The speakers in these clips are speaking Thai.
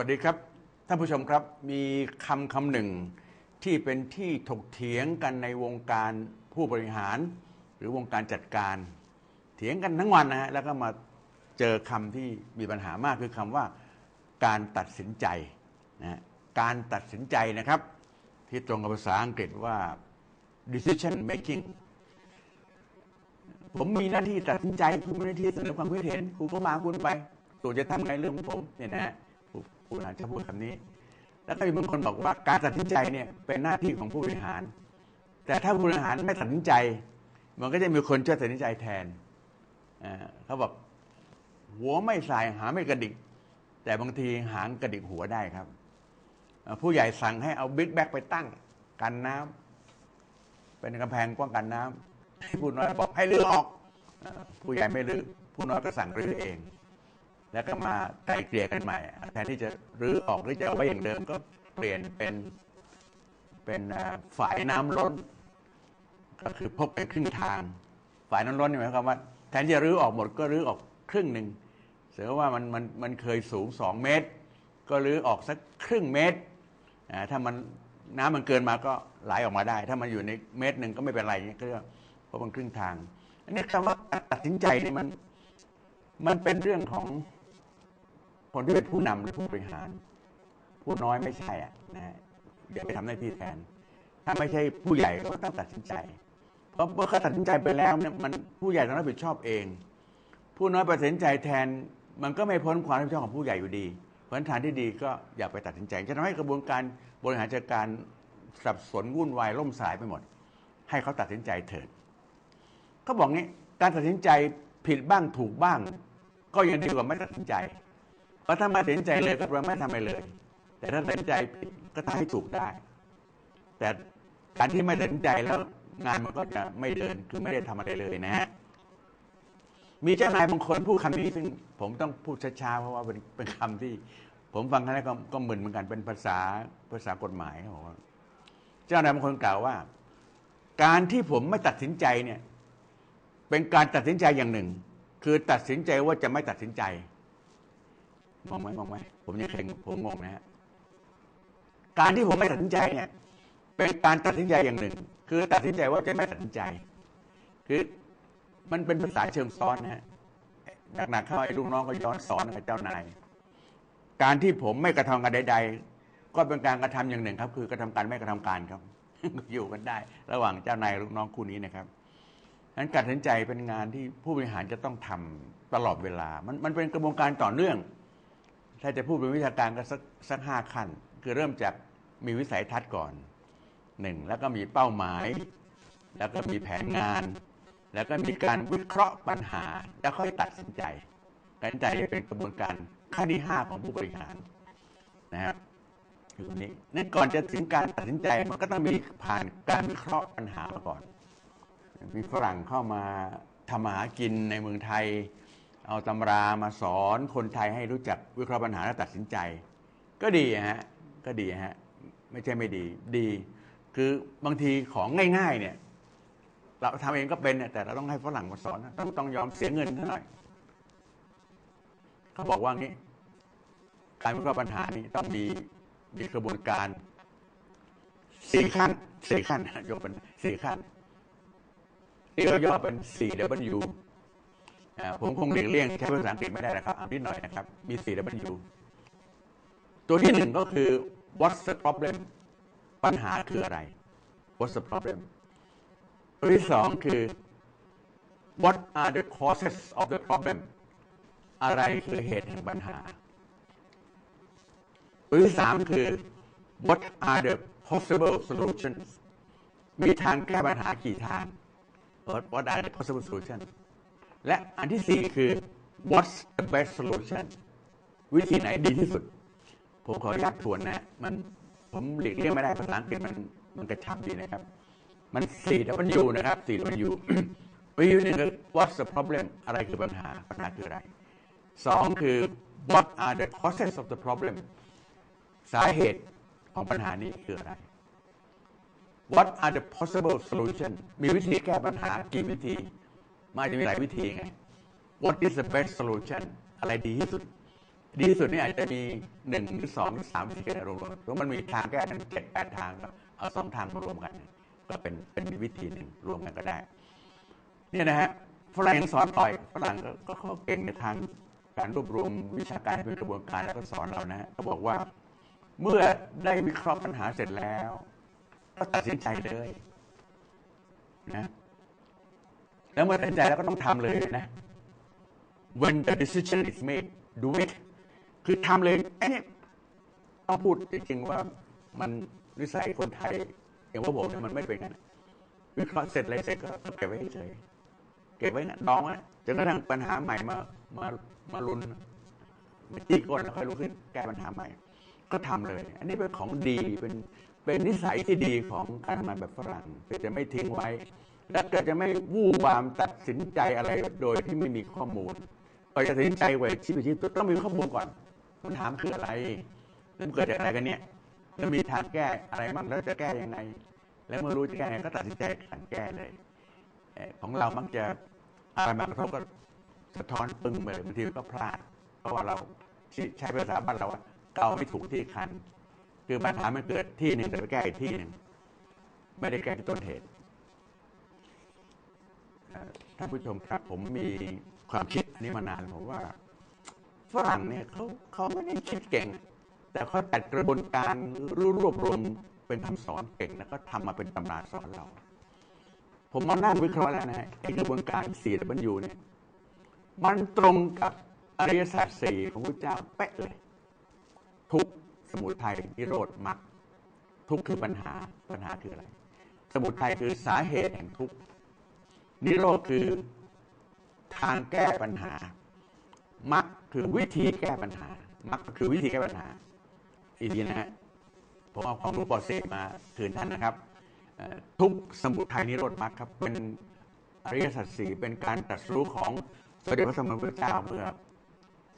สวัสดีครับ ท่านผู้ชมครับมีคำคำหนึ่งที่เป็นที่ถกเถียงกันในวงการผู้บริหาร หรือวงการจัดการ เถียงกันทั้งวันนะฮะแล้วก็มาเจอคำที่มีปัญหามากคือคำว่าการตัดสินใจนะฮะการตัดสินใจนะครับ ที่ตรงกับภาษาอังกฤษว่า decision making ผมมีหน้าที่ตัดสินใจคุณมีหน้าที่เสนอความคิดเห็น คุณก็มาคุณไปตัวจะทำไงเรื่องของผมเนี่ยนะฮะ ผู้บริหารจะพูดคำนี้ แล้วก็มีบางคนบอกว่าการตัดสินใจเนี่ยเป็นหน้าที่ของผู้บริหาร แต่ถ้าผู้บริหารไม่ตัดสินใจ มันก็จะมีคนช่วยตัดสินใจแทนเขาบอกหัวไม่สายหาไม่กระดิก แต่บางทีหางกระดิกหัวได้ครับ ผู้ใหญ่สั่งให้เอาบิ๊กแบ็กไปตั้งกันน้ำเป็นกำแพงป้องกันน้ำให้ผู้น้อยบอกให้รื้อออก ผู้ใหญ่ไม่รื้อผู้น้อยก็สั่งรื้อเอง แล้วก็มาไกลเกลี่ยกันใหม่ แทนที่จะรื้อออกหรือจะเอาไว้อย่างเดิมก็เปลี่ยนเป็นเป็นฝ่ายน้ำล้น ก็คือพบไปครึ่งทางฝ่ายน้ำล้นนี่หมายความว่า แทนที่จะรื้อออกหมดก็รื้อออกครึ่งหนึ่งเสือว่ามันมันมันเคยสูงสองเมตร ก็รื้อออกสักครึ่งเมตรอ่าถ้ามันน้ำมันเกินมาก็ไหลออกมาได้ ถ้ามันอยู่ในเมตรหนึ่งก็ไม่เป็นไรเนี่ยก็เรียกว่าเพราะมันครึ่งทางอันนี้คำว่าตัดสินใจนี่มัน มันเป็นเรื่องของ คนที่เป็นผู้นำหรือผู้บริหาร ผู้น้อยไม่ใช่อะนะฮะเดี๋ยวไปทำหน้าที่แทน ถ้าไม่ใช่ผู้ใหญ่ก็ต้องตัดสินใจเพราะเมื่อเขาตัดสินใจไปแล้วเนี่ยมันผู้ใหญ่ต้องรับผิดชอบเอง ผู้น้อยตัดสินใจแทน มันก็ไม่พ้นความรับผิดชอบของผู้ใหญ่อยู่ดีเพราะฉะนั้นทางที่ดีก็อย่าไปตัดสินใจ จะทำให้กระบวนการบริหารจัดการสับสนวุ่นวายล่มสลายไปหมด ให้เขาตัดสินใจเถิดเขาบอกงี้การตัดสินใจผิดบ้างถูกบ้าง ก็ยังดีกว่าไม่ตัดสินใจ เพราะถ้าม่ตัดสินใจเลยก็แปลว่าไม่ทำอะไรเลย แต่ถ้าตัดสินใจผิดก็ทำให้ถูกได้ แต่การที่ไม่ตัดสินใจแล้วงานมันก็จะไม่เดินคือไม่ได้ทำอะไรเลยนะฮะมีเจ้านายบางคนพูดคำนี้ซึ่งผมต้องพูดช้าๆเพราะว่าเป็นเป็นคำที่ ผมฟังครั้งแรกก็ก็มึนเหมือนกันเป็นภาษาภาษากฎหมายเขาบอกเจ้านายบางคนกล่าวว่า การที่ผมไม่ตัดสินใจเนี่ย เป็นการตัดสินใจอย่างหนึ่ง คือตัดสินใจว่าจะไม่ตัดสินใจ มองไหมมองไหมผมยังเคยผมงงนะฮะการที่ผมไม่ตัดสินใจเนี่ย เป็นการตัดสินใจอย่างหนึ่ง คือตัดสินใจว่าจะไม่ตัดสินใจ คือมันเป็นภาษาเชิงซ้อนนะฮะหนักๆเข้าไอ้ลูกน้องก็ย้อนสอนกับเจ้านาย การที่ผมไม่กระทำการใด ๆ ก็เป็นการกระทำอย่างหนึ่งครับ คือกระทำการไม่กระทำการครับ อยู่กันได้ ระหว่างเจ้านายลูกน้องคู่นี้นะครับนั้นการตัดสินใจเป็นงานที่ผู้บริหารจะต้องทำตลอดเวลา มันมันเป็นกระบวนการต่อเนื่อง ถ้าจะพูดเป็นวิชาการก็สักสักห้าขั้น คือเริ่มจากมีวิสัยทัศน์ก่อนหนึ่งแล้วก็มีเป้าหมาย แล้วก็มีแผนงาน แล้วก็มีการวิเคราะห์ปัญหา แล้วค่อยตัดสินใจตัดสินใจเป็นกระบวนการขั้นที่ห้าของผู้บริหารนะครับอยู่ตรงนี้นั่นก่อนจะถึงการตัดสินใจมันก็ต้องมีผ่านการวิเคราะห์ปัญหามาก่อน มีฝรั่งเข้ามาทำมาหากินในเมืองไทย เอาตำรามาสอนคนไทยให้รู้จักวิเคราะห์ปัญหาและตัดสินใจ ก็ดีฮะก็ดีฮะไม่ใช่ไม่ดีดี คือบางทีของง่าย ๆ เนี่ย เราทำเองก็เป็นเนี่ยแต่เราต้องให้ฝรั่งมาสอนต้องต้องยอมเสียเงินเท่าไหร่เขาบอกว่างี้ การวิเคราะห์ปัญหานี่ต้องมีมีกระบวนการสี่ขั้นสี่ขั้นยกเป็นสี่ขั้นที่เราย่อเป็น 4W อ่า ผมคงหลีกเลี่ยงใช้ภาษาอังกฤษไม่ได้นะครับนิดหน่อยนะครับ มี 4W ตัวที่หนึ่งก็คือ what's the problem ปัญหาคืออะไร what's the problem ตัวที่สองคือ what are the causes of the problem อะไรคือเหตุแห่งปัญหา ตัวที่สามคือ what are the possible solutions มีทางแก้ปัญหากี่ทาง what what are the possible solutions และอันที่สี่คือ what's the best solution วิธีไหนดีที่สุด ผมขออนุญาตทวนนะ มันผมหลีกเลี่ยงไม่ได้ภาษาอังกฤษมันมันกระชับดีนะครับ มัน 4W นะครับ 4W W นี่คือ what's the problem อะไรคือปัญหาปัญหาคืออะไรสองคือ what are the causes of the problem สาเหตุของปัญหานี้คืออะไร What are the possible solution มีวิธีแก้ปัญหากี่วิธี มันจะมีหลายวิธีไง What is the best solution อะไรดีที่สุด ดีที่สุดนี่อาจจะมีหนึ่งหรือสองหรือสามสี่รวมๆแล้วมันมีทางแก้ทั้งเจ็ดแปดทางก็เอาสองทางมารวมกันก็เป็นเป็นวิธีหนึ่งรวมกันก็ได้ เนี่ยนะฮะฝรั่งสอนต่อยฝรั่งก็ก็เขาเก่งในทางการรวบรวมวิชาการเป็นกระบวนการแล้วก็สอนเรานะฮะเขาบอกว่าเมื่อได้วิเคราะห์ปัญหาเสร็จแล้ว ก็ตัดสินใจเลยนะ แล้วเมื่อตัดสินใจแล้วก็ต้องทำเลยนะ when the decision is made do it คือทำเลยไอ้นี่ต้องพูดจริงๆว่ามันนิสัยคนไทยอย่างว่าผมเนี่ยมันไม่เป็นงั้นวิเคราะห์เสร็จอะไรเสร็จก็เก็บไว้เฉยเก็บไว้นะดองไว้จนกระทั่งปัญหาใหม่มามามาลุนตีก้นแล้วค่อยลุกขึ้นแก้ปัญหาใหม่ ก็ทำเลย อันนี้เป็นของดีเป็นเป็นนิสัยที่ดีของการทำงานแบบฝรั่งจะไม่ทิ้งไว้ และก็จะไม่วู่วามตัดสินใจอะไรโดยที่ไม่มีข้อมูลก่อนจะตัดสินใจไว้ชีวิตชีวิตต้องมีข้อมูลก่อนคำถามคืออะไรเริ่มเกิดจากอะไรกันเนี่ยแล้วมีทางแก้อะไรบ้างแล้วจะแก้ยังไง แล้วเมื่อรู้จะแก้ก็ตัดสินใจการแก้เลยของเรามักจะอะไรมากระทบก็สะท้อนปึ้งไปเลยบางทีก็พลาด เพราะว่าเราใช้ภาษาบ้านเราเกาไม่ถูกที่คัน คือปัญหามันเกิดที่หนึ่งแต่ไปแก้อีกที่หนึ่งไม่ได้แก้ที่ต้นเหตุ ท่านผู้ชมครับผมมีความคิดอันนี้มานานผมว่าฝรั่งเนี่ยเขาเขาไม่ได้คิดเก่ง แต่เขาตัดกระบวนการรวบรวมเป็นคำสอนเก่งแล้วก็ทำมาเป็นตำราสอนเรา ผมมานั่งวิเคราะห์แล้วนะไอ้กระบวนการสี่มันอยู่เนี่ยมันตรงกับอริยสัจสี่ของพระเจ้าเป๊ะเลย ทุกสมุทัยนิโรธมรรคทุกคือปัญหาปัญหาคืออะไร สมุทัยคือสาเหตุแห่งทุก นิโรธคือทางแก้ปัญหามรรคคือวิธีแก้ปัญหามรรคคือวิธีแก้ปัญหา อีกทีนะฮะ ผมเอาความรู้ปอเซมาคืนท่านนะครับ ทุกสมุทัยนิโรธมรรครับ เป็นอริยสัจสี่เป็นการตรัสรู้ของสมเด็จพระสัมมาสัมพุทธเจ้าเมื่อ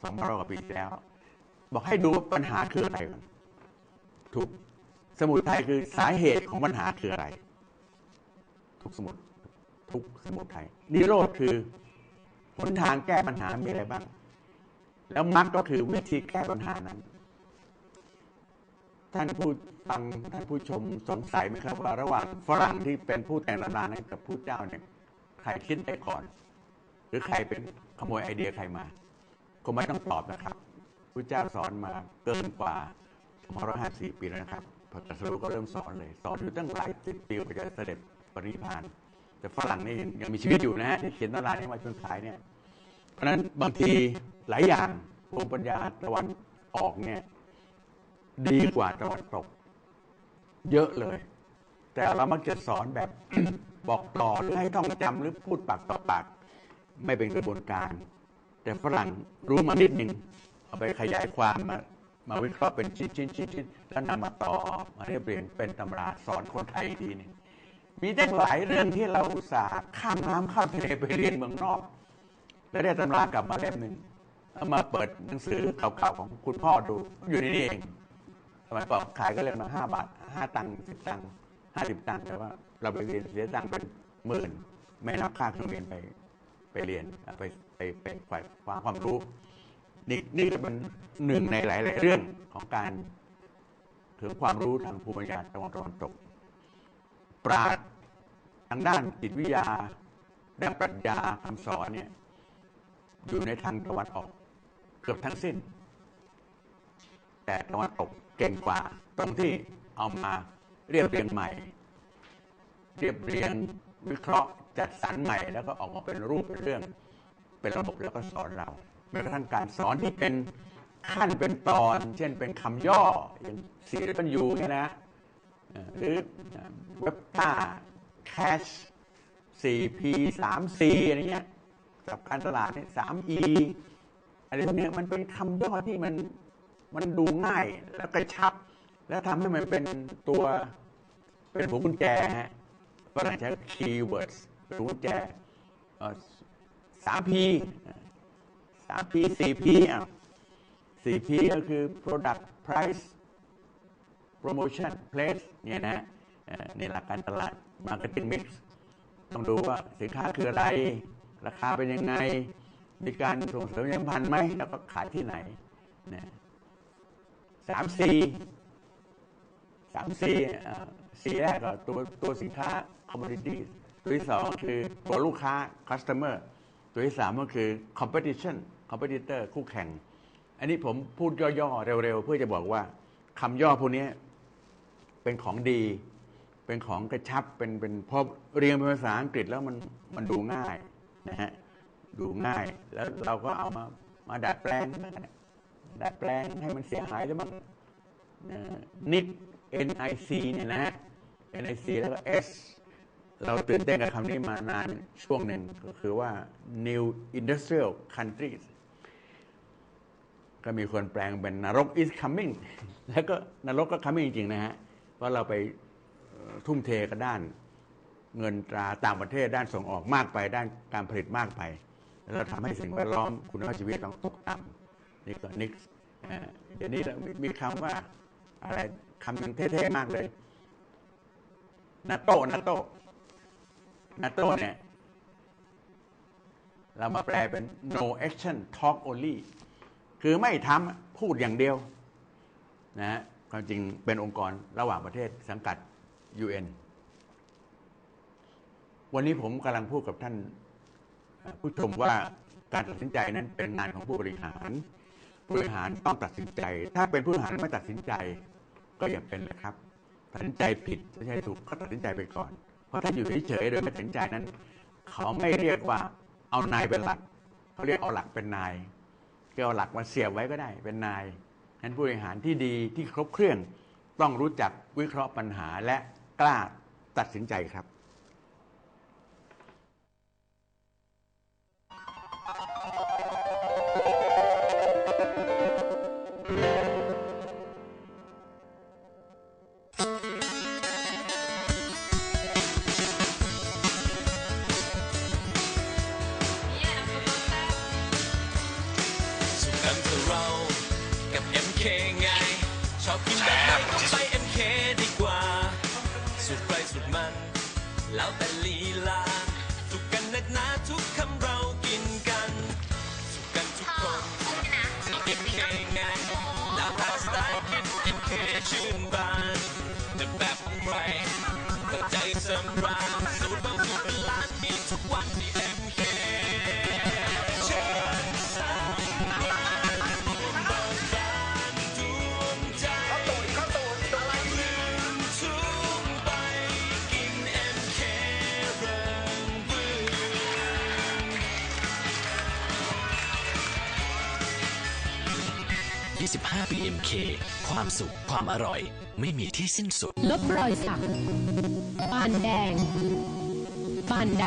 สองพันกว่าปีแล้ว บอกให้ดูว่าปัญหาคืออะไรทุกสมุทัยคือสาเหตุของปัญหาคืออะไร ทุกสมุท ทุกสมุทัยนิโรธคือหนทางแก้ปัญหามีอะไรบ้าง แล้วมรรคก็คือวิธีแก้ปัญหานั้น ท่านผู้ฟังท่านผู้ชมสงสัยไหมครับว่าระหว่างฝรั่งที่เป็นผู้แต่งตำรานั้กับผู้เจ้าเนี่ยใครคิดได้ก่อน หรือใครเป็นขโมยไอเดียใครมาคงไม่ต้องตอบนะครับผู้เจ้าสอนมาเกินกว่า254ปีแล้วนะครับพอตรัสรู้ก็เริ่มสอนเลย สอนอยู่ตั้งหลายสิบปีกว่าจะเสด็จปรินิพพาน แต่ฝรั่งนี่ยังมีชีวิตอยู่นะฮะที่เขียนตำราที่มาชนขายเนี่ย เพราะนั้นบางทีหลายอย่างภูมิปัญญาตะวันออกเนี่ย ดีกว่าตะวันตก เยอะเลย แต่เรามักจะสอนแบบบอกต่อหรือให้ท่องจำหรือพูดปากต่อปาก ไม่เป็นกระบวนการ แต่ฝรั่งรู้มานิดหนึ่งเอาไปขยายความมามาวิเคราะห์เป็นชิ้นชิ้นชิ้นชิ้นแล้วนำมาต่อมาเรียบเรียงเป็นตำราสอนคนไทยทีนึง มีตั้หลายเรื่องที่เราอุตส่าห์ข้ามน้ำข้ามทะเลไปเรียนเมืองนอก แล้วได้ตำรากลับมาเล่มหนึ่งเอามาเปิดหนังสือเก่าๆของคุณพ่อดู อยู่ในนี้เองสมัยก่อนขายก็เล่มละห้าบาทห้าตังค์สิบตังค์ห้าสิบตังค์แต่ว่า เราไปเรียนเสียตังค์เป็นหมื่นไม่นับค่าเครื่องเรียนไปไปเรียนไปไปไปฝ่ายความความรู้นี่นี่ก็เป็นหนึ่งในหลาย ๆ เรื่องของการถึงความรู้ทางภูมิปัญญาตะวันตะวันตกปราดางด้านจิตวิทยาด้านปรัชญาคำสอนเนี่ยอยู่ในทางตะวันออก เกือบทั้งสิ้น แต่ตะวันตกเก่งกว่าตรงที่เอามาเรียบเรียงใหม่ เรียบเรียงวิเคราะห์จัดสรรใหม่แล้วก็ออกมาเป็นรูปเป็นเรื่อง เป็นระบบแล้วก็สอนเราแม้กระทั่งการสอนที่เป็นขั้นเป็นตอน เช่นเป็นคำย่ออย่างสีเป็นยูเนี่ยนะหรือเว็บต้า แคช 4P 3C อะไรเงี้ยกับการตลาดเนี่ย 3E อะไรพวกนี้มันเป็นคำย่อที่มันมันดูง่ายแล้วกระชับ แล้วทำให้มันเป็นตัวเป็นหัวกุญแจฮะฝรั่งใช้ keywords เป็นหัวกุญแจสาม P สาม P สี่ P อะสี่ P ก็คือ product price promotion place เนี่ยนะในหลักการตลาด marketing mix ต้องดูว่าสินค้าคืออะไร ราคาเป็นยังไง มีการส่งเสริมยังพันไหมแล้วก็ขายที่ไหนนะสามสี่สามสี่สี่แรกก็ตัวตัวสินค้า commodity ตัวที่สองคือตัวลูกค้า customer ตัวที่สามก็คือ competition competitor คู่แข่ง อันนี้ผมพูดย่อๆ เร็วๆ เพื่อจะบอกว่าคำย่อพวกนี้เป็นของดี เป็นของกระชับเป็นเป็นพอเรียนเป็นภาษาอังกฤษแล้วมันมันดูง่ายนะฮะดูง่ายแล้วเราก็เอามามาดัดแปลงดัดแปลงให้มันเสียหายแล้วมั้งนิด NIC เนี่ยนะ NIC แล้วก็ S เราตื่นเต้นกับคำนี้มานานช่วงหนึ่งก็คือว่า New Industrial Countries ก็มีคนแปลงเป็นนรก is coming แล้วก็นรกก็ coming จริงๆนะฮะ เพราะเราไป ทุ่มเทกับด้านเงินตราต่างประเทศด้านส่งออกมากไป ด้านการผลิตมากไป แล้วเราทำให้สิ่งแวดล้อมคุณภาพชีวิตต้องตกต่ำนี่ก็นิกเดี๋ยวนี้เรามีคำว่าอะไรคำหนึ่งเท่ๆมากเลยนาโต้นาโต้นาโต้เนี่ย เรามาแปลเป็น no action talk only คือไม่ทำพูดอย่างเดียวนะฮะความจริงเป็นองค์กรระหว่างประเทศสังกัด UN วันนี้ผมกำลังพูดกับท่านผู้ชมว่าการตัดสินใจนั้นเป็นงานของผู้บริหาร ผู้บริหารต้องตัดสินใจ ถ้าเป็นผู้บริหารไม่ตัดสินใจ ก็อย่าเป็นนะครับตัดสินใจผิดไม่ใช่ถูกก็ตัดสินใจไปก่อน เพราะถ้าอยู่เฉยๆโดยไม่ตัดสินใจนั้น เขาไม่เรียกว่าเอานายเป็นหลักเขาเรียกเอาหลักเป็นนายก็เอาหลักมาเสียบไว้ก็ได้ เป็นนายนั้นผู้บริหารที่ดีที่ครบเครื่องต้องรู้จักวิเคราะห์ปัญหาและ กล้าตัดสินใจครับ 5 BMK ความสุขความอร่อย ไม่มีที่สิ้นสุด ลบรอยสักปานแดงปานด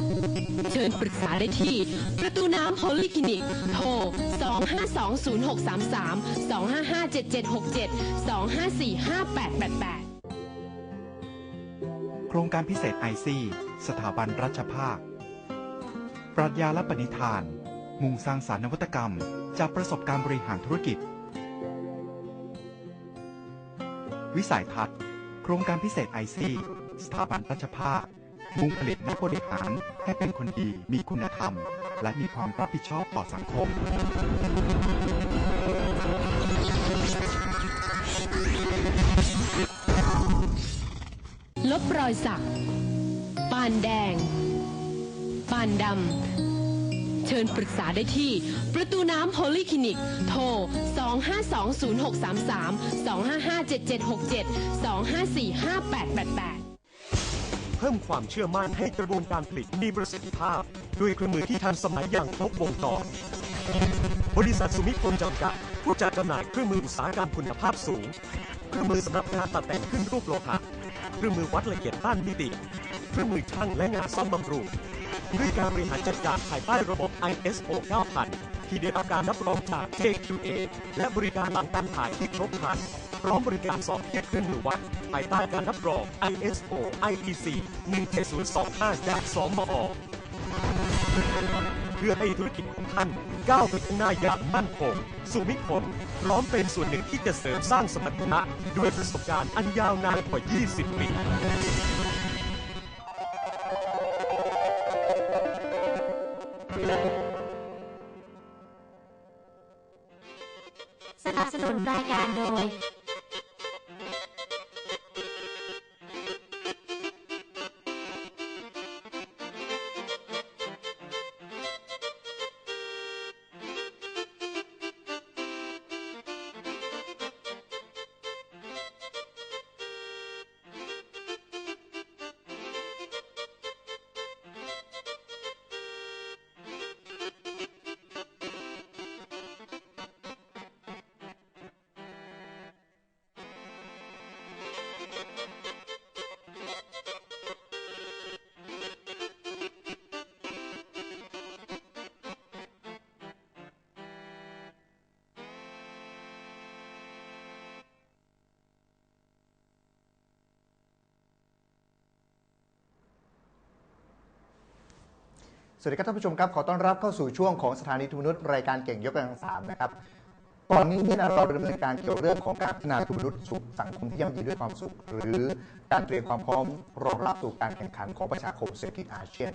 ำ เชิญปรึกษาได้ที่ ประตูน้ำโพลิคินิก โทร 25206332557767 25458888 โครงการพิเศษไอซีสถาบันรัชภาค ปรัชญาและปณิธาน มุ่งสร้างสารรค์นวัตกรรม จากประสบการณ์บริหารธุรกิจ วิสัยทัศน์ โครงการพิเศษไอซีสถาบันรัชภาคมุ่งผลิตนักบริหารให้เป็นคนดีมีคุณธรรม และมีความรับผิดชอบต่อสังคม ลบรอยสัก ปานแดง ปานดำ เชิญปรึกษาได้ที่ ประตูน้ำโพลิคลินิก โทร 2520633 2557767 2545888เพิ่มความเชื่อมั่นให้กระบวนการผลิตมีประสิทธิภาพ ด้วยเครื่องมือที่ทันสมัยอย่างครบวงจรบริษัทสุมิพลจำกัดผู้จัดจำหน่ายเครื่องมืออุตสาหกรรมคุณภาพสูง เครื่องมือสำหรับการตัดแต่งขึ้นรูปโลหะเครื่องมือวัดละเอียดด้านมิติ เครื่องมือช่างและงานซ่อมบำรุงด้วยการบริหารจัดการภายใต้ระบบ ISO 9000 ที่ได้รับการรับรองจาก KQA และบริการหลังการขายที่ครบครันพร้อมบริการสอบเทียบเครื่องมือวัดภายใต้การรับรอง ISO IEC 17025จากสมอเพื่อให้ธุรกิจของท่านก้าวไปข้างหน้าอย่างมั่นคงสุมิพลพร้อมเป็นส่วนหนึ่งที่จะเสริมสร้างสมรรถนะด้วยประสบการณ์อันยาวนานกว่า 20 ปี สวัสดีครับท่านผู้ชมครับขอต้อนรับเข้าสู่ช่วงของสถานีทุนมนุษย์รายการเก่งยกกำลังสามนะครับตอนนี้เนี่ยเราดำเนินการเกี่ยวเรื่องของการพัฒนาทุนมนุษย์สู่สังคมที่ยั่งยืนด้วยความสุข หรือการเตรียมความพร้อมรองรับสู่การแข่งขันของประชาคมเศรษฐกิจอาเซียน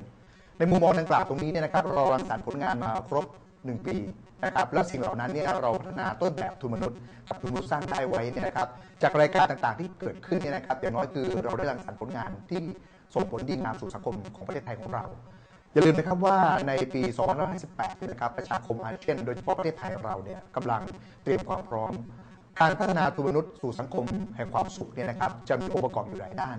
ในมุมมองดังกล่าวตรงนี้เนี่ยนะครับเรารังสรรค์ผลงานมาครบ 1 ปีนะครับแล้วสิ่งเหล่านั้นเนี่ยเราพัฒนาต้นแบบทุนมนุษย์กับทุนมนุษย์สร้างได้ไว้เนี่ยนะครับจากรายการต่างๆที่เกิดขึ้นเนี่ยนะครับอย่างน้อยคือเราได้รังสรรค์ผลงานที่ส่งผลดีงามสู่สังคมของประเทศไทยของเรา อย่าลืมนะครับว่าในปี 2558นะครับประชาคมอาเซียนโดยเฉพาะประเทศไทยเราเนี่ยกำลังเตรียมความพร้อม การพัฒนาตัวมนุษย์สู่สังคมแห่งความสุขเนี่ยนะครับจะมีองค์ประกอบอยู่หลายด้าน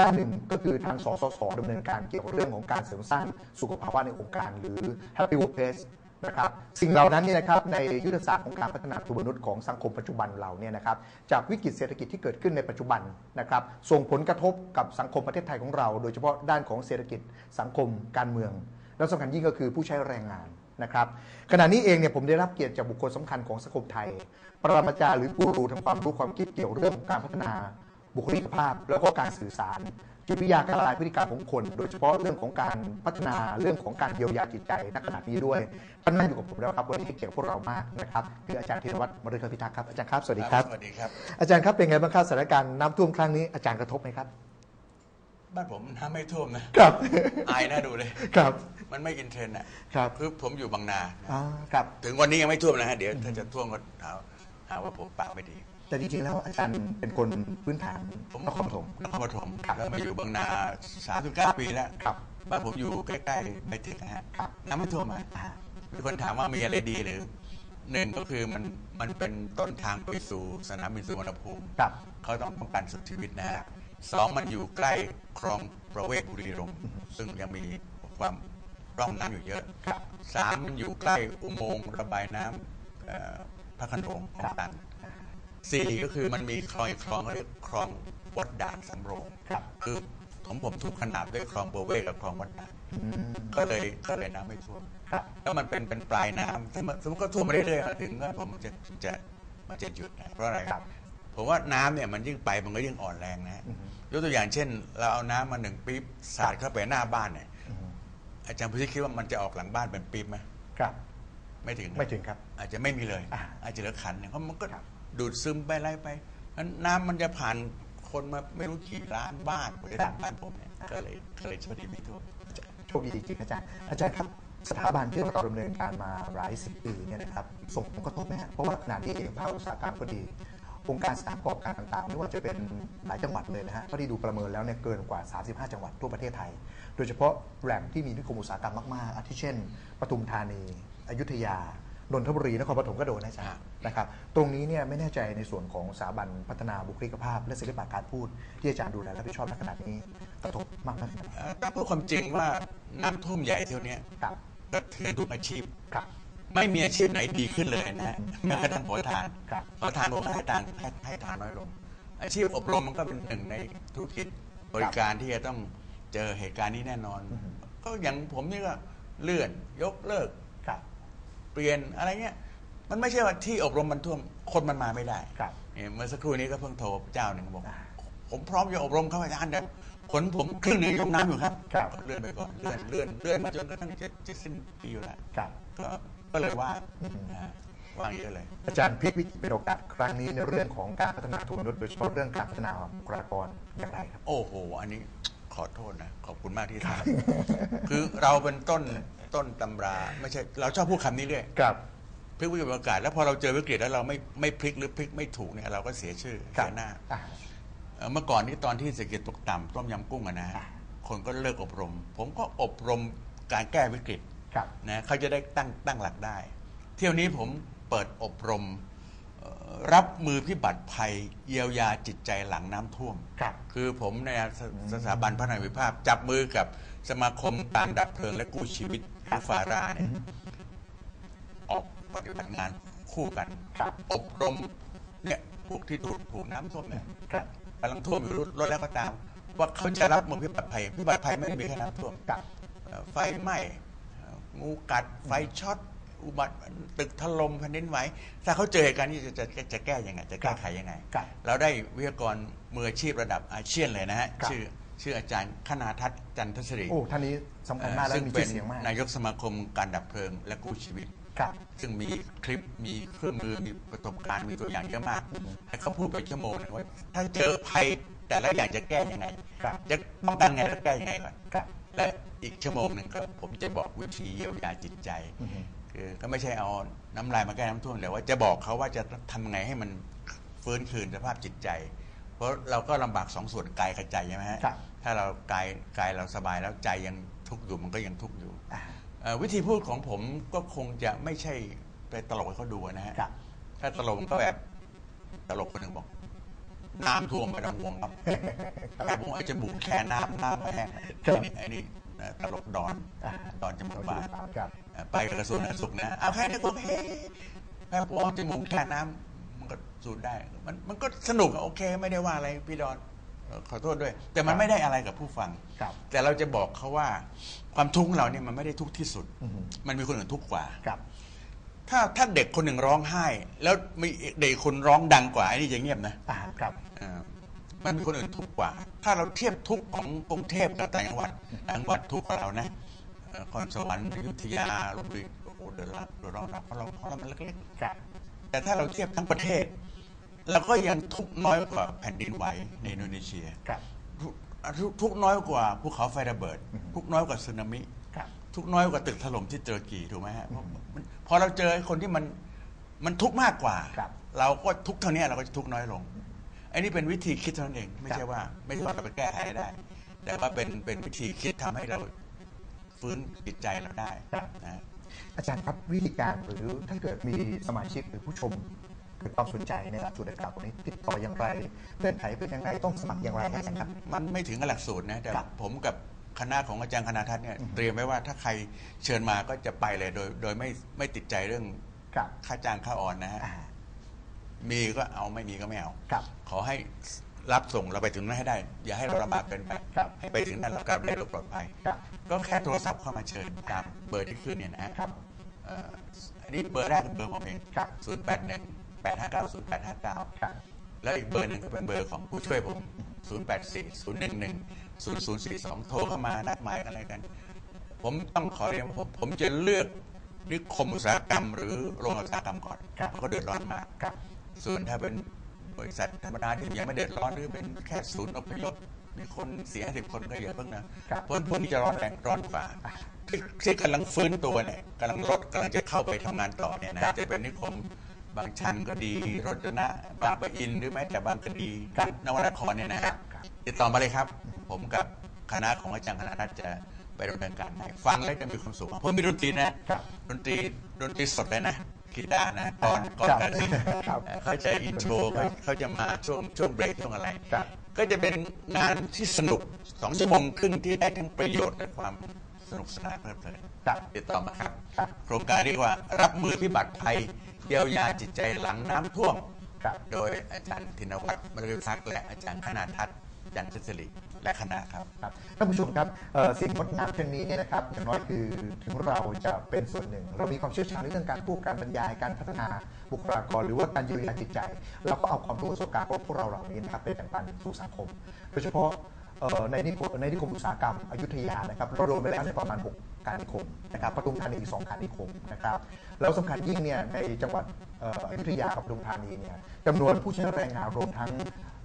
ด้านหนึ่งก็คือทางสสสดำเนินการเกี่ยวกับเรื่องของการเสริมสร้างสุขภาวะในองค์การหรือ Happy Workplace นะครับสิ่งเหล่านั้นเนี่ยนะครับในยุทธศาสตร์ของการพัฒนาตัวมนุษย์ของสังคมปัจจุบันเราเนี่ยนะครับจากวิกฤตเศรษฐกิจที่เกิดขึ้นในปัจจุบันนะครับส่งผลกระทบกับสังคมประเทศไทยของเรา โดยเฉพาะด้านของเศรษฐกิจสังคมการเมือง แล้วสำคัญยิ่งก็คือผู้ใช้แรงงานนะครับขณะนี้เองเนี่ยผมได้รับเกียรติจากบุคคลสำคัญของสังคมไทย ปรมาจารย์หรือผู้รู้ทางความรู้ความคิดเกี่ยวเรื่องการพัฒนาบุคลิกภาพ แล้วก็การสื่อสาร จิตวิทยาการละลายพฤติกรรมของคน โดยเฉพาะเรื่องของการพัฒนาเรื่องของการเยียวยาจิตใจณขณะนี้ด้วยท่านนั่งอยู่กับผมแล้วครับวันนี้ให้เกียรติพวกเรามากนะครับคืออาจารย์ธีรวัตรมฤคพิทักษ์ครับอาจารย์ครับสวัสดีครับสวัสดีครับ อาจารย์ครับเป็นไงบ้างครับสถานการณ์น้ำท่วมครั้งนี้อาจารย์กระทบไหมครับบ้านผมน้ำไม่ท่วมนะครับอายน่าดูเลยครับ มันไม่กินเทรนด์อะครับคือผมอยู่บางนาอ่าครับ ถึงวันนี้ยังไม่ท่วมนะฮะเดี๋ยวถ้าจะท่วมก็หาหาว่าผมปากไม่ดี แต่จริงๆแล้วอาจารย์เป็นคนพื้นฐานผมนครปฐมนครปฐมครับแล้วมาอยู่บางนา39ปีแล้วครับบ้านผมอยู่ใกล้ๆไปถึงนะฮะครับน้ำไม่ท่วมอะมีคนถามว่ามีอะไรดีหรือหนึ่งก็คือมันมันเป็นต้นทางไปสู่สนามบินสุวรรณภูมิครับเขาต้องป้องกันสุดชีวิตนะฮะสองมันอยู่ใกล้คลองประเวศบุรีรัมย์ซึ่งยังมีความร่องน้ำอยู่เยอะครับสามมันอยู่ใกล้อุโมงค์ระบายน้ำเอ่อพระโขนงของตัน สี่ก็คือมันมีคลองอีกคลองเรียกคลองวัดด่านสำโรงครับคือของผมถูกขนาบด้วยคลองประเวศกับคลองวัดด่านก็เลยก็เลยน้ำไม่ท่วมครับแล้วมันเป็นเป็นปลายน้ำที่มันสมมติก็ท่วมมาเรื่อยๆถึงว่าผมจะจะมันจะหยุดนะเพราะอะไรครับผมว่าน้ำเนี่ยมันยิ่งไปมันก็ยิ่งอ่อนแรงนะฮะยกตัวอย่างเช่น เราเอาน้ำมาหนึ่งปี๊บสาดเข้าไปหน้าบ้านเนี่ยอาจารย์พุทธิคิดว่ามันจะออกหลังบ้านเป็นปี๊บไหมครับ ไม่ถึงนะไม่ถึงครับ อาจจะไม่มีเลยอ่าอาจจะเหลือขันเนี่ยเพราะมันก็ครับ ดูดซึมไปไล่ไปนั้นน้ำมันจะผ่านคนมาไม่รู้กี่ล้านบ้านกว่างบ้านผมเนี่ยก็เลยก็เลยโชคดีไม่ท่วมโชคดีจริงอาจารย์อาจารย์ครับสถาบันที่เราดำเนินการมาหลายสิบปีเนี่ยนะครับส่งผลกระทบไหมเพราะว่าขณะนี้เองภาคอุตสาหกรรมก็ดีองค์การสถาประกอบการต่างๆไม่ว่าจะเป็นหลายจังหวัดเลยนะฮะเท่าที่ดูประเมินแล้วเนี่ยเกินกว่า 35 จังหวัดทั่วประเทศไทย โดยเฉพาะแหล่งที่มีนิคมอุตสาหกรรมมากๆอาทิเช่นปทุมธานี อยุธยา นนทบุรีนครปฐมก็โดนนะอาจารครับย์นะครับตรงนี้เนี่ยไม่แน่ใจในส่วนของสถาบันพัฒนาบุคลิกภาพ และศิลปะการพูด ที่อาจารย์ดูแลและรับผิดชอบในขณะนี้กระทบมากน้อยแค่ไหนเอ่อถ้าพูดความจริงว่าน้ำท่วมใหญ่เท่าเนี้ยครับก็ถือทุกอาชีพครับไม่มีอาชีพไหนดีขึ้นเลยนะฮะแม้กระทั่งขอทานครับขอทานผมให้ทานให้ให้ทานน้อยลง อาชีพอบรมมันก็เป็นหนึ่งในธุรกิจบริการที่จะต้องเจอเหตุการณ์นี้แน่นอน ก็อย่างผมนี่ก็เลื่อนยกเลิกครับ เปลี่ยนอะไรเงี้ยมันไม่ใช่ว่าที่อบรมมันท่วมคนมันมาไม่ได้ครับเนี่ยเมื่อสักครู่นี้ก็เพิ่งโทรเจ้าหนึ่งบอกอ่าผมพร้อมจะอบรมเข้าอาจารย์เดี๋ยวขนผมครึ่งหนึงยกน้ำอยู่ครับครับเลื่อนไปก่อนเลื่อนเลื่อนเลื่อนมาจนกระทั่งจะจะสิ้นปีอยู่แล้วครับก็ก็เลยว่านะฮะว่างเยอะเลย อาจารย์พลิกวิกฤตเป็นโอกาสครั้งนี้ในเรื่องของการพัฒนาทุนมนุษย์โดยเฉพาะเรื่องการพัฒนาบุคลากรอย่างไรครับ โอ้โห อันนี้ ขอโทษนะ ขอบคุณมากที่ถาม คือเราเป็นต้นต้นตำรา ไม่ใช่ เราชอบพูดคำนี้เรื่อยครับพลิกวิกฤตเป็นโอกาส แล้วพอเราเจอวิกฤตแล้วเราไม่ไม่พลิกหรือพลิกไม่ถูกเนี่ยเราก็เสียชื่อครับเสียหน้าอะเอ่อเมื่อก่อนนี้ตอนที่เศรษฐกิจตกต่ำต้มยำกุ้งอะนะฮะอ่าคนก็เลิกอบรม ผมก็อบรมการแก้วิกฤตครับนะเขาจะได้ตั้งตั้งหลักได้ เที่ยวนี้ผมเปิดอบรมเอ่อ รับมือพิบัติภัยเยียวยาจิตใจหลังน้ำท่วม ครับคือผมในสถาบันพัฒนาวิภาพ จับมือกับสมาคมการดับเพลิงและกู้ชีวิตหรือฟาราเนี่ยออกปฏิบัติงานคู่กัน ครับอบรมเนี่ยพวกที่ถูกถูกน้ำท่วมเนี่ยครับกำลังท่วมอยู่รถแล้วก็ตาม ว่าเขาจะรับมือพิบัติภัยพิบัติภัยไม่ได้มีแค่น้ำท่วมครับเอ่อไฟไหม้เอ่องูกัดไฟช็อต อุบัติตึกถล่มแผ่นดินไหวถ้าเขาเจอเหตุการณ์นี้จะจะจะจะแก้ยังไง จะแก้ไขยังไง ครับเราได้วิทยากรมืออาชีพระดับอาเซียนเลยนะฮะครับ ชื่อชื่ออาจารย์คณาทัศน์จันทศรีโอ้ท่านนี้สำคัญมากและซึ่งมีเป็ชื่นอเสียงมากนายกสมาคมการดับเพลิงและกู้ชีวิต ครับ ซึ่งมีคลิปมีเครื่องมือมีประสบการณ์มีตัวอย่างเยอะมากให้เขาพูดไปชั่วโมงหนึ่งว่าถ้าเจอภัยแต่ละอย่างจะแก้ยังไง ครับ จะป้องกันไงแล้วแก้ยังไงก่อน ครับ และอีกชั่วโมงหนึ่งก็ผมจะบอกวิธีเยียวยาจิตใจ อือฮึ คือก็ไม่ใช่เอาน้ำลายมาแก้น้ำท่วมแต่ว่าจะบอกเขาว่าจะทำยังไงให้มันฟื้นคืนสภาพจิตใจ เพราะเราก็ลำบากสองส่วนกายกับใจใช่ไหมฮะครับ ถ้าเรากายกายเราสบายแล้วใจยังทุกข์อยู่มันก็ยังทุกข์อยู่อ่าเอ่อวิธีพูดของผมก็คงจะไม่ใช่ไปตลกให้เขาดูนะฮะ ครับ ถ้าตลกก็แบบตลกคนหนึ่งบอก น้ำท่วมไม่ต้องห่วงครับแต่ผมอาจจะบุกแค่น้ำน้ำไม่แห้งครับไอ้นี่ไอ้นี่เอ่อตลกดอน อ่าดอนจมูกบาน ครับเอ่อ ไปกระทรวงสาธารณสุขนะเอาแค่นี้ก็เฮ้แค่พวกจมูกแค่น้ำมันก็สูดได้ มันมันก็สนุกอะโอเค ไม่ได้ว่าอะไรพี่ดอนเอ่อขอโทษด้วย แต่มันไม่ได้อะไรกับผู้ฟังครับแต่เราจะบอกเขาว่า ความทุกข์ของเราเนี่ยมันไม่ได้ทุกข์ที่สุดอือฮึมันมีคนอื่นทุกข์กว่าครับ ถ้าถ้าเด็กคนหนึ่งร้องไห้ แล้วมีเด็กคนร้องดังกว่าไอ้นี่จะเงียบนะอ่าครับเออมันมีคนอื่นทุกข์กว่า ถ้าเราเทียบทุกข์ของกรุงเทพกับต่างจังหวัดต่างจังหวัดทุกข์ของเรานะ เอ่อนสวรรค์อยุธยาลบบุรีโอ้เดือดร้อนเดือดร้อนเพราะเราเพราะเรามันเล็กครับๆแต่ถ้าเราเทียบทั้งประเทศเราก็ยังทุกน้อยกว่าแผ่นดินไหวในอินโดนีเซียครับทุกทุกน้อยกว่าภูเขาไฟระเบิด ทุกน้อยกว่าสึนามิทุกน้อยกว่าตึกถล่มที่ตุรกีถูกไหมฮะเพราะมันพอเราเจอคนที่มันมันทุกข์มากกว่า เราก็ทุกเท่านี้เราก็จะทุกน้อยลงอันนี้เป็นวิธีคิดเท่านั้นเอง ไม่ใช่ว่า ไม่ใช่ว่าเราไปแก้ไขได้ แต่ว่าเป็นเป็นวิธีคิดทำให้เรา ฟื้นจิตใจเราได้นะอาจารย์ครับวิธีการหรือถ้าเกิดมีสมาชิกหรือผู้ชมเกิดความสนใจในหลักสูตรดังกล่าวนี้ติดต่ออย่างไรเงื่อนไขเป็นยังไงต้องสมัครอย่างไรอาจารย์ครับ มันไม่ถึงกับหลักสูตรนะแต่ครับผมกับคณะของอาจารย์คณาทัศน์เนี่ยเตรียมไว้ว่าถ้าใครเชิญมาก็จะไปเลยโดย โดยไม่ไม่ติดใจเรื่องครับค่าจ้างค่าออนนะฮะอ่ามีก็เอาไม่มีก็ไม่เอาครับขอให้ รับส่งเราไปถึงนั้นให้ได้ อย่าให้เราลำบากเกินไปครับให้ไปถึงนั้นเรากลับได้โดยปลอดภัยครับ ก็แค่โทรศัพท์เข้ามาเชิญตามเบอร์ที่ขึ้นเนี่ยนะฮะครับ เอ่ออันนี้เบอร์แรกเป็นเบอร์ผมเองครับ ศูนย์แปดหนึ่งแปดห้าเก้าศูนย์แปดห้าเก้าครับ แล้วอีกเบอร์หนึ่งก็เป็นเบอร์ของผู้ช่วยผม0 8 4 0 1 1 0 0 4 2โทรเข้ามานัดหมายอะไรกัน ผมต้องขอเรียนว่าผมผมจะเลือกนิคมอุตสาหกรรม หรือโรงอุตสาหกรรมก่อนครับ เพราะเขาเดือดร้อนมาก ครับ ส่วนถ้าเป็น บริษัทธรรมดาที่ยังไม่เดือดร้อนหรือเป็นแค่ศูนย์อพยพมีคนเสียสิบคนก็อย่าเพิ่งนะครับเพราะพวกนี้จะร้อนแรงร้อนกว่าที่ที่กำลังฟื้นตัวเนี่ยกำลังรถกำลังจะเข้าไปทำงานต่อเนี่ยนะจะเป็นนิคมบางชันก็ดีรจนะบางปะอินหรือแม้แต่บางกะดีนวนครเนี่ยนะฮะติดต่อมาเลยครับ ผมกับคณะของอาจารย์คณะรัฐจะไปดำเนินการให้ฟังแล้วจะมีความสุขเพราะมีดนตรีนะครับดนตรีดนตรีสดเลยนะ กีตาร์นะก่อนก่อนครับการเล่นครับเขาจะอินโทรเขาเขาจะมาช่วงช่วงเบรกช่วงอะไรครับก็จะเป็นงานที่สนุกสองชั่วโมงครึ่งที่ได้ทั้งประโยชน์และความสนุกสนานเพลิดเพลินครับติดต่อมาครับครับ โครงการเรียกว่ารับมือพิบัติภัยเยียวยาจิตใจหลังน้ำท่วมครับโดยอาจารย์ธินวัฒน์มฤทักษ์และอาจารย์คณาทัศน์จันทศริ และคณะครับ ครับท่านผู้ชมครับสิ่งผลงานเช่นนี้เนี่ยนะครับอย่างน้อยคือถึงเราจะเป็นส่วนหนึ่ง เรามีความเชี่ยวชาญในเรื่องการพูดการบรรยายการพัฒนาบุคลากรหรือว่าการเยียวยาจิตใจ เราก็เอาความรู้ประสบการณ์ของพวกเราเหล่านี้นะครับไปแบ่งปันสู่สังคม โดยเฉพาะในนิคมในนิคมอุตสาหกรรมอยุธยานะครับเราโดนไปแล้วเนี่ประมาณ 6 การนิคมนะครับปทุมธานีอีกสองการนิคมนะครับแล้วสำคัญยิ่งเนี่ยในจังหวัดเอ่ออยุธยากับปทุมธานีเนี่ยจำนวนผู้ใช้แรงงานรวมทั้ง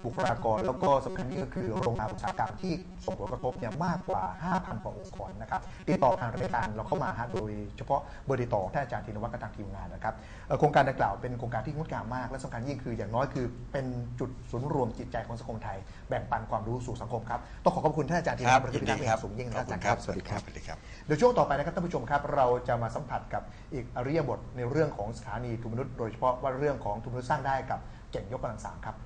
บุคลากรแล้วก็สำคัญที่ก็คือโรงงานอุตสาหกรรมที่ส่งผลกระทบเนี่ยมากกว่า 5,000กว่าองค์กรนะครับติดต่อทางรายการเราเข้ามาฮะโดยเฉพาะเบอร์ติดต่อท่านอาจารย์ธีนวัฒน์กับทางทีมงานนะครับเอ่อโครงการดังกล่าวเป็นโครงการที่งดงามมาก และสำคัญยิ่งคืออย่างน้อยคือเป็นจุดศูนย์รวมจิตใจของสังคมไทย แบ่งปันความรู้สู่สังคมครับต้องขอขอบคุณท่านอาจารย์ธีนควัรัฒบน์ประสิทธิยิภาพนดีเป็นอครัย่าบงสูงยิ่งขนะอบอาคุจารณย์คครัรับบสวัสดีครับสวัสดีครับเดี๋ยวช่วงต่อไปนะครับท่านผู้ชมครับ เราจะมาสัมผัสกับอีกอริยบทในเรื่องของสถานีทุนมนุษย์โดยเฉพาะว่าเรื่องของทุนมนุษย์สร้างได้กับเก่งยกกำลังสามครับ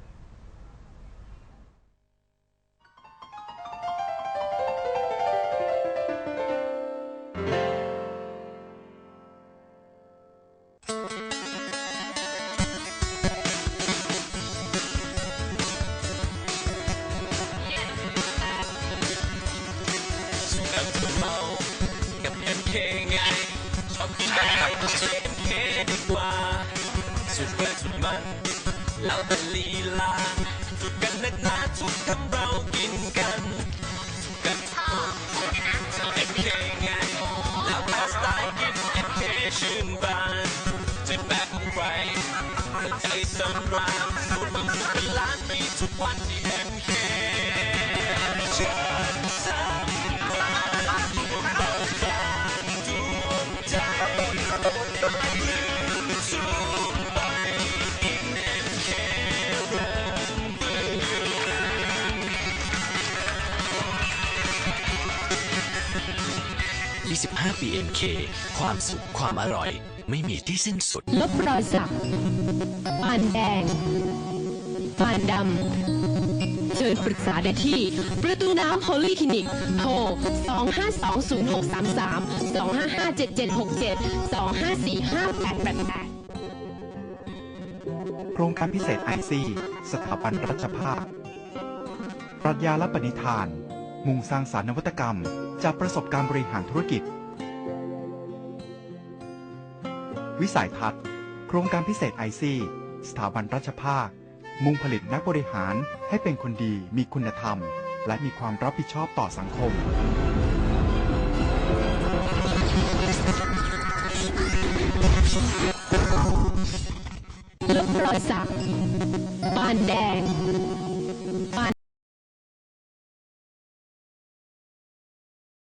สุดเพื่อนสุดมันแล้วแต่ลีลาสุดกันนักหนาทุกคำเรากินกันกันชอบ MK ไงแล้วแต่สไตล์กิน MK ชื่นบานจะแบบของใครใจสำราญสุดมันสุดเป็นล้านปีทุกวันที่ 25ปี MK ความสุขความอร่อย ไม่มีที่สิ้นสุด ลบรอยสักปานแดงปานดำ เชิญปรึกษาได้ที่ ประตูน้ำโพลีคลินิก โทร 2520633 2557767 2545888โครงการพิเศษไอซีสถาบันรัชภาคปรัชญาและปณิธาน มุ่งสร้างสารรค์นวัตกรรม จากประสบการณ์บริหารธุรกิจ วิสัยทัศน์ โครงการพิเศษไอซีสถาบันรัชภาค มุ่งผลิตนักบริหารให้เป็นคนดีมีคุณธรรม และมีความรับผิดชอบต่อสังคมลบรอยสักปานแดง